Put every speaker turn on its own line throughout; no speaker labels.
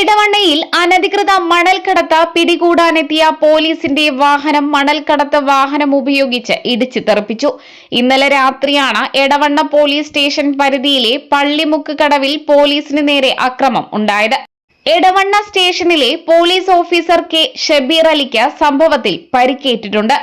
എടവണ്ണയിൽ അനധികൃത മണൽക്കടത്ത് പിടികൂടാനെത്തിയ പോലീസിന്റെ വാഹനം മണൽക്കടത്ത് വാഹനം ഉപയോഗിച്ച് ഇടിച്ചു തെറിപ്പിച്ചു ഇന്നലെ രാത്രിയാണ് എടവണ്ണ പോലീസ് സ്റ്റേഷൻ പരിധിയിലെ പള്ളിമുക്ക് കടവിൽ പോലീസിന് നേരെ അക്രമം ഉണ്ടായത്. എടവണ്ണ സ്റ്റേഷനിലെ പോലീസ് ഓഫീസർ കെ ഷബീർ അലിക്ക് സംഭവത്തിൽ പരിക്കേറ്റിട്ടുണ്ട്.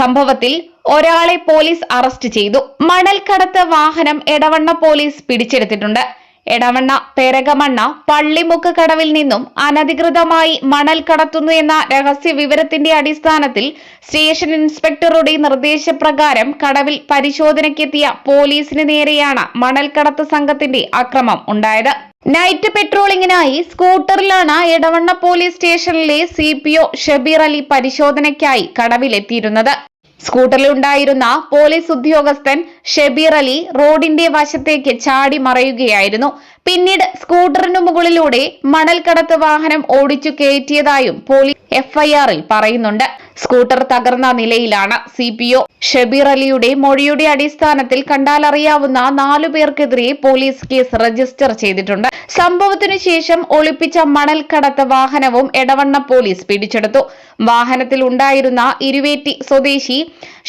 സംഭവത്തിൽ ഒരാളെ പോലീസ് അറസ്റ്റ് ചെയ്തു. മണൽക്കടത്ത് വാഹനം എടവണ്ണ പോലീസ് പിടിച്ചെടുത്തിട്ടുണ്ട്. എടവണ്ണ പെരകമണ്ണ പള്ളിമുക്ക് കടവിൽ നിന്നും അനധികൃതമായി മണൽ കടത്തുന്നു എന്ന രഹസ്യ വിവരത്തിന്റെ അടിസ്ഥാനത്തിൽ സ്റ്റേഷൻ ഇൻസ്പെക്ടറുടെ നിർദ്ദേശപ്രകാരം കടവിൽ പരിശോധനയ്ക്കെത്തിയ പോലീസിന് നേരെയാണ് മണൽ കടത്ത് സംഘത്തിന്റെ അക്രമം ഉണ്ടായത്. നൈറ്റ് പെട്രോളിംഗിനായി സ്കൂട്ടറിലാണ് എടവണ്ണ പോലീസ് സ്റ്റേഷനിലെ C P O Shabeer Ali പരിശോധനയ്ക്കായി കടവിലെത്തിയിരുന്നത്. സ്കൂട്ടറിൽ ഉണ്ടായിരുന്ന പോലീസ് ഉദ്യോഗസ്ഥൻ ഷെബീർ അലി റോഡിന്റെ വശത്തേക്ക് ചാടി മറയുകയായിരുന്നു. പിന്നീട് സ്കൂട്ടറിനു മുകളിലൂടെ മണൽക്കടത്ത് വാഹനം ഓടിച്ചു കയറ്റിയതായും പോലീസ് എഫ്ഐആറിൽ പറയുന്നുണ്ട്. സ്കൂട്ടർ തകർന്ന നിലയിലാണ് സി പി ഒ ഷബീർ അലിയുടെ മൊഴിയുടെ അടിസ്ഥാനത്തിൽ കണ്ടാലറിയാവുന്ന നാലു പേർക്കെതിരെ പോലീസ് കേസ് രജിസ്റ്റർ ചെയ്തിട്ടുണ്ട്. സംഭവത്തിനു ശേഷം ഒളിപ്പിച്ച മണൽ മണൽക്കടത്ത് വാഹനവും എടവണ്ണ പോലീസ് പിടിച്ചെടുത്തു. വാഹനത്തിൽ ഉണ്ടായിരുന്ന ഇരുവേറ്റി സ്വദേശി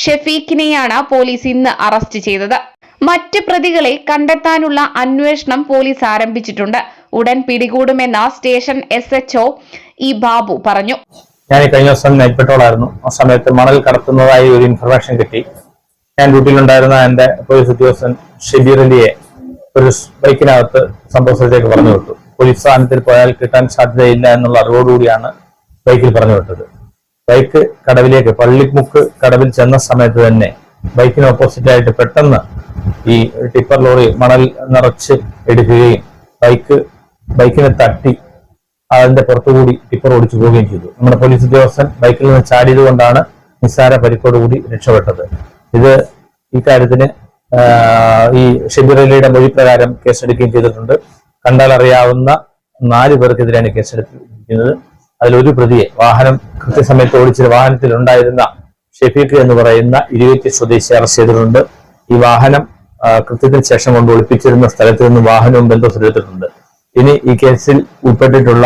ഷെഫീഖിനെയാണ് പോലീസ് ഇന്ന് അറസ്റ്റ് ചെയ്തത്. മറ്റ് പ്രതികളെ കണ്ടെത്താനുള്ള അന്വേഷണം പോലീസ് ആരംഭിച്ചിട്ടുണ്ട്. ഉടൻ പിടികൂടുമെന്ന് station S H E Babu പറഞ്ഞു.
ഞാൻ കഴിഞ്ഞ ദിവസം നൈറ്റ് പെട്രോൾ ആയിരുന്നു ആ സമയത്ത് മണൽ കടത്തുന്നതായി ഒരു ഇൻഫർമേഷൻ കിട്ടി. ഞാൻ ഡ്യൂട്ടിയിലുണ്ടായിരുന്ന എന്റെ പോലീസ് ഉദ്യോഗസ്ഥൻ ഷബീർ ഒരു ബൈക്കിനകത്ത് സംഭവ പറഞ്ഞു വിട്ടു. പോലീസ് സ്ഥാനത്തിൽ പോയാൽ കിട്ടാൻ സാധ്യതയില്ല എന്നുള്ള അറിവോടുകൂടിയാണ് ബൈക്കിൽ പറഞ്ഞു വിട്ടത്. ബൈക്ക് കടവിലേക്ക് പള്ളിമുക്ക് കടവിൽ ചെന്ന സമയത്ത് തന്നെ ബൈക്കിന് ഓപ്പോസിറ്റ് ആയിട്ട് പെട്ടെന്ന് ഈ ടിപ്പർ ലോറി മണൽ നിറച്ച് എടുക്കുകയും ബൈക്ക് ബൈക്കിനെ തട്ടി അതിന്റെ പുറത്തുകൂടി ടിപ്പർ ഓടിച്ചു പോവുകയും ചെയ്തു. നമ്മുടെ പോലീസ് ഉദ്യോഗസ്ഥൻ ബൈക്കിൽ നിന്ന് ചാടിയത് കൊണ്ടാണ് നിസ്സാര പരിക്കോടുകൂടി രക്ഷപ്പെട്ടത്. ഇത് ഈ കാര്യത്തിന് ഈ ഷബീർ മൊഴി പ്രകാരം കേസെടുക്കുകയും ചെയ്തിട്ടുണ്ട്. കണ്ടാൽ അറിയാവുന്ന നാല് പേർക്കെതിരെയാണ് കേസെടുത്തിരിക്കുന്നത്. അതിലൊരു പ്രതിയെ വാഹനം കൃത്യസമയത്ത് ഓടിച്ച വാഹനത്തിൽ ഉണ്ടായിരുന്ന ഷെഫീഖ് എന്ന് പറയുന്ന ഇരുപത്തി സ്വദേശി അറസ്റ്റ് ചെയ്തിട്ടുണ്ട്. ഈ വാഹനം കൃത്യത്തിന് ശേഷം കൊണ്ട് ഒളിപ്പിച്ചിരുന്ന സ്ഥലത്ത് നിന്ന് വാഹനവും ബന്ധപ്പെടുത്തിയിട്ടുണ്ട് ഇനി ഈ കേസിൽ ഉൾപ്പെട്ടിട്ടുള്ള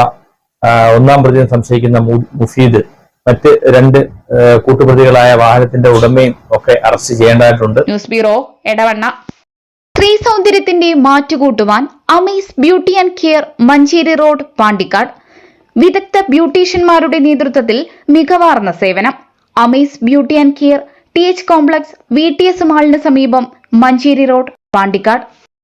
ഒന്നാം പ്രതി സംശയിക്കുന്ന മുഫീദ് മറ്റ് രണ്ട് കൂട്ടുപ്രതികളായ വാഹനത്തിന്റെ ഉടമയും ഒക്കെ അറസ്റ്റ് ചെയ്യേണ്ടതായിട്ടുണ്ട്.
News bureau Edavanna. സ്ത്രീ സൗന്ദര്യത്തിന്റെ മാറ്റുകൂട്ടുവാൻ Amees beauty and care Manjeri road Pandikkad. വിദഗ്ധ ബ്യൂട്ടീഷ്യന്മാരുടെ നേതൃത്വത്തിൽ മികവാർന്ന സേവനം. Amees beauty and care T H complex V T S മാളിന് സമീപം മഞ്ചേരി റോഡ് പാണ്ടിക്കാട്.